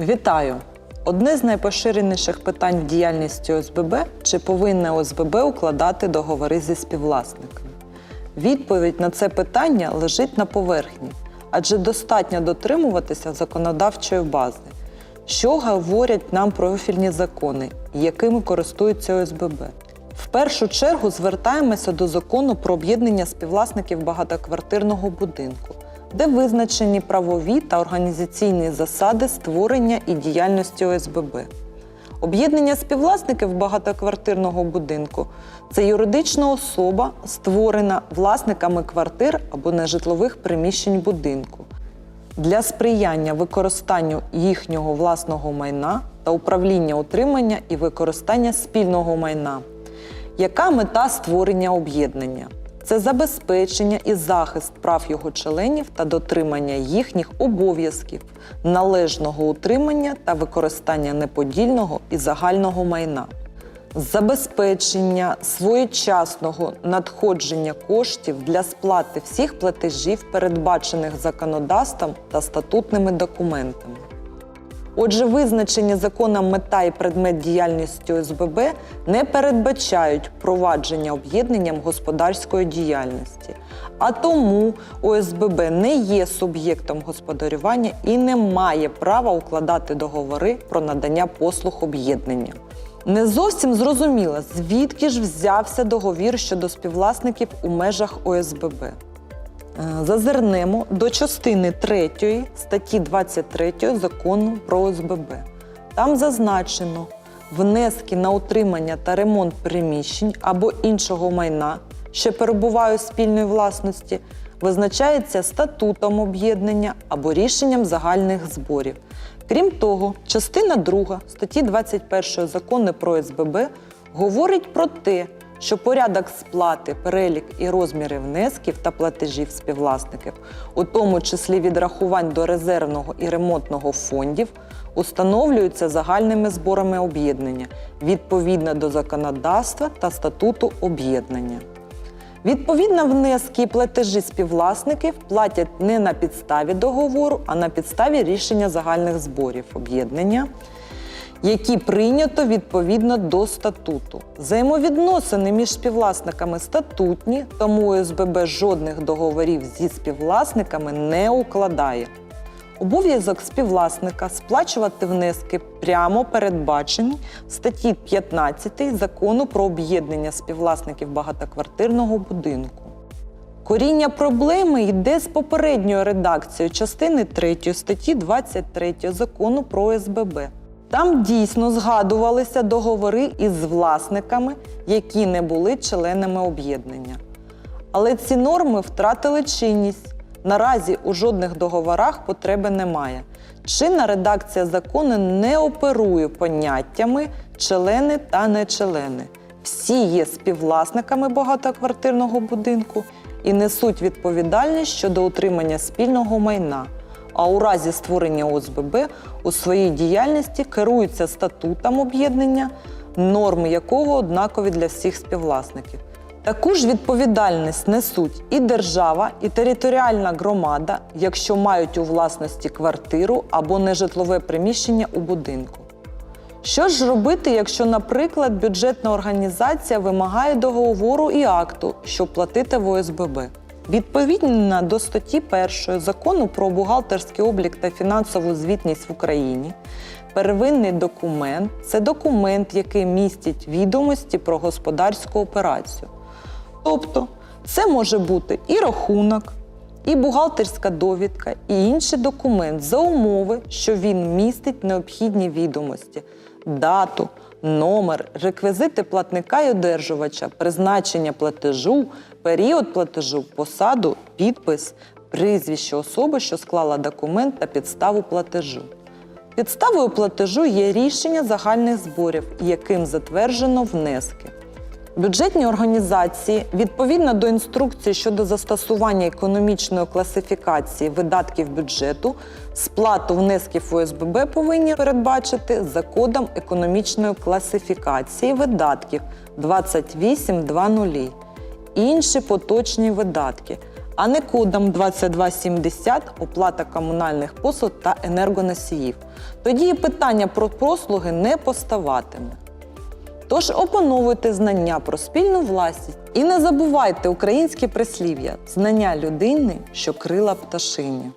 Вітаю! Одне з найпоширеніших питань діяльності ОСББ чи повинна ОСББ укладати договори зі співвласниками. Відповідь на це питання лежить на поверхні, адже достатньо дотримуватися законодавчої бази, що говорять нам профільні закони, якими користуються ОСББ. В першу чергу звертаємося до закону про об'єднання співвласників багатоквартирного будинку, де визначені правові та організаційні засади створення і діяльності ОСББ. Об'єднання співвласників багатоквартирного будинку це юридична особа, створена власниками квартир або нежитлових приміщень будинку для сприяння використанню їхнього власного майна та управління утримання і використання спільного майна. Яка мета створення об'єднання? Це забезпечення і захист прав його членів та дотримання їхніх обов'язків, належного утримання та використання неподільного і загального майна, забезпечення своєчасного надходження коштів для сплати всіх платежів, передбачених законодавством та статутними документами. Отже, визначені законом мета і предмет діяльності ОСББ не передбачають провадження об'єднанням господарської діяльності, а тому ОСББ не є суб'єктом господарювання і не має права укладати договори про надання послуг об'єднання. Не зовсім зрозуміло, звідки ж взявся договір щодо співвласників у межах ОСББ. Е, Зазирнемо до частини 3 статті 23 закону про ОСББ. Там зазначено внески на утримання та ремонт приміщень або іншого майна, що перебуває у спільної власності, визначається статутом об'єднання або рішенням загальних зборів. Крім того, частина 2 статті 21 закону про ОСББ говорить про те, що порядок сплати, перелік і розміри внесків та платежів співвласників, у тому числі відрахувань до резервного і ремонтного фондів, установлюються загальними зборами об'єднання відповідно до законодавства та статуту об'єднання. Відповідно, внески і платежі співвласників платять не на підставі договору, а на підставі рішення загальних зборів об'єднання, які прийнято відповідно до статуту. Взаємовідносини між співвласниками статутні, тому ОСББ жодних договорів зі співвласниками не укладає. Обов'язок співвласника сплачувати внески прямо передбачені в статті 15 закону про об'єднання співвласників багатоквартирного будинку. Коріння проблеми йде з попередньою редакцією частини 3 статті 23 закону про ОСББ. Там дійсно згадувалися договори із власниками, які не були членами об'єднання. Але ці норми втратили чинність. Наразі у жодних договорах потреби немає. Чинна редакція закону не оперує поняттями члени та нечлени. Всі є співвласниками багатоквартирного будинку і несуть відповідальність щодо утримання спільного майна. А у разі створення ОСББ у своїй діяльності керуються статутом об'єднання, норми якого однакові для всіх співвласників. Таку ж відповідальність несуть і держава, і територіальна громада, якщо мають у власності квартиру або нежитлове приміщення у будинку. Що ж робити, якщо, наприклад, бюджетна організація вимагає договору і акту, щоб платити в ОСББ? Відповідно до статті 1 закону про бухгалтерський облік та фінансову звітність в Україні, первинний документ це документ, який містить відомості про господарську операцію. Тобто, це може бути і рахунок, і бухгалтерська довідка, і інший документ за умови, що він містить необхідні відомості, дату, номер, реквізити платника і одержувача, призначення платежу, період платежу, посаду, підпис, прізвище особи, що склала документ та підставу платежу. Підставою платежу є рішення загальних зборів, яким затверджено внески. Бюджетні організації відповідно до інструкції щодо застосування економічної класифікації видатків бюджету, сплату внесків ОСББ повинні передбачити за кодом економічної класифікації видатків 2820. Інші поточні видатки, а не кодом 2270 оплата комунальних послуг та енергоносіїв. Тоді і питання про послуги не поставатиме. Тож опановуйте знання про спільну власність і не забувайте українське прислів'я знання людини, що крила пташині.